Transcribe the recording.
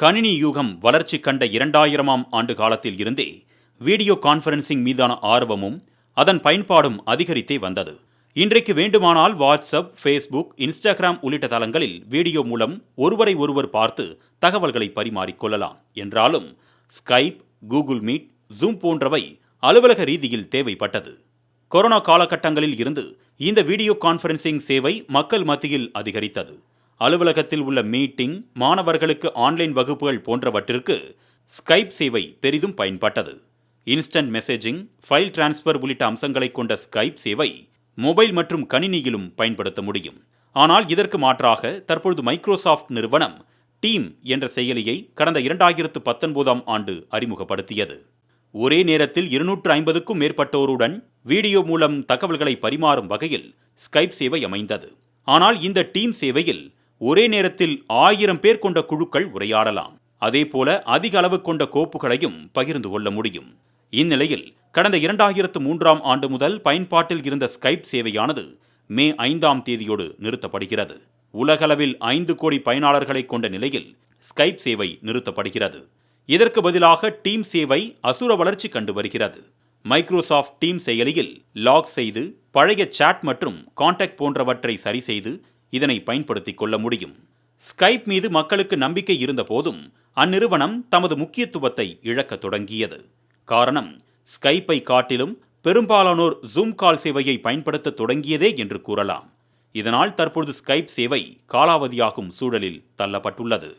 கணினி யுகம் வளர்ச்சி கண்ட இரண்டாயிரமாம் ஆண்டு காலத்தில் இருந்தே வீடியோ கான்ஃபரன்சிங் மீதான ஆர்வமும் அதன் பயன்பாடும் அதிகரித்தே வந்தது. இன்றைக்கு வேண்டுமானால் வாட்ஸ்அப் ஃபேஸ்புக் இன்ஸ்டாகிராம் உள்ளிட்ட தளங்களில் வீடியோ மூலம் ஒருவரை ஒருவர் பார்த்து தகவல்களை பரிமாறிக்கொள்ளலாம் என்றாலும் ஸ்கைப் கூகுள் மீட் ஜூம் போன்றவை அலுவலக ரீதியில் தேவைப்பட்டது. கொரோனா காலகட்டங்களில் இருந்து இந்த வீடியோ கான்ஃபரன்சிங் சேவை மக்கள் மத்தியில் அதிகரித்தது. அலுவலகத்தில் உள்ள மீட்டிங் மாணவர்களுக்கு ஆன்லைன் வகுப்புகள் போன்றவற்றிற்கு ஸ்கைப் சேவை பெரிதும் பயன்பட்டது. இன்ஸ்டன்ட் மெசேஜிங் ஃபைல் டிரான்ஸ்ஃபர் உள்ளிட்ட அம்சங்களை கொண்ட ஸ்கைப் சேவை மொபைல் மற்றும் கணினியிலும் பயன்படுத்த முடியும். ஆனால் இதற்கு மாற்றாக தற்பொழுது மைக்ரோசாஃப்ட் நிறுவனம் டீம் என்ற செயலியை கடந்த இரண்டாயிரத்து பத்தொன்பதாம் ஆண்டு அறிமுகப்படுத்தியது. ஒரே நேரத்தில் இருநூற்று ஐம்பதுக்கும் மேற்பட்டோருடன் வீடியோ மூலம் தகவல்களை பரிமாறும் வகையில் ஸ்கைப் சேவை அமைந்தது. ஆனால் இந்த டீம் சேவையில் ஒரே நேரத்தில் ஆயிரம் பேர் கொண்ட குழுக்கள் உரையாடலாம். அதேபோல அதிக அளவு கொண்ட கோப்புகளையும் பகிர்ந்து கொள்ள முடியும். இந்நிலையில் கடந்த இரண்டாயிரத்து மூன்றாம் ஆண்டு முதல் பயன்பாட்டில் இருந்த ஸ்கைப் சேவையானது மே ஐந்தாம் தேதியோடு நிறுத்தப்படுகிறது. உலகளவில் ஐந்து கோடி பயனாளர்களை கொண்ட நிலையில் ஸ்கைப் சேவை நிறுத்தப்படுகிறது. இதற்கு பதிலாக டீம் சேவை அசுர வளர்ச்சி கண்டு வருகிறது. மைக்ரோசாஃப்ட் டீம் செயலியில் லாக் செய்து பழைய சாட் மற்றும் காண்டாக்ட் போன்றவற்றை சரி செய்து இதனை பயன்படுத்திக் கொள்ள முடியும். ஸ்கைப் மீது மக்களுக்கு நம்பிக்கை இருந்த போதும் அந்நிறுவனம் தமது முக்கியத்துவத்தை இழக்கத் தொடங்கியது. காரணம் ஸ்கைப்பை காட்டிலும் பெரும்பாலானோர் ஜூம் கால் சேவையை பயன்படுத்த தொடங்கியதே என்று கூறலாம். இதனால் தற்பொழுது ஸ்கைப் சேவை காலாவதியாகும் சூழலில் தள்ளப்பட்டுள்ளது.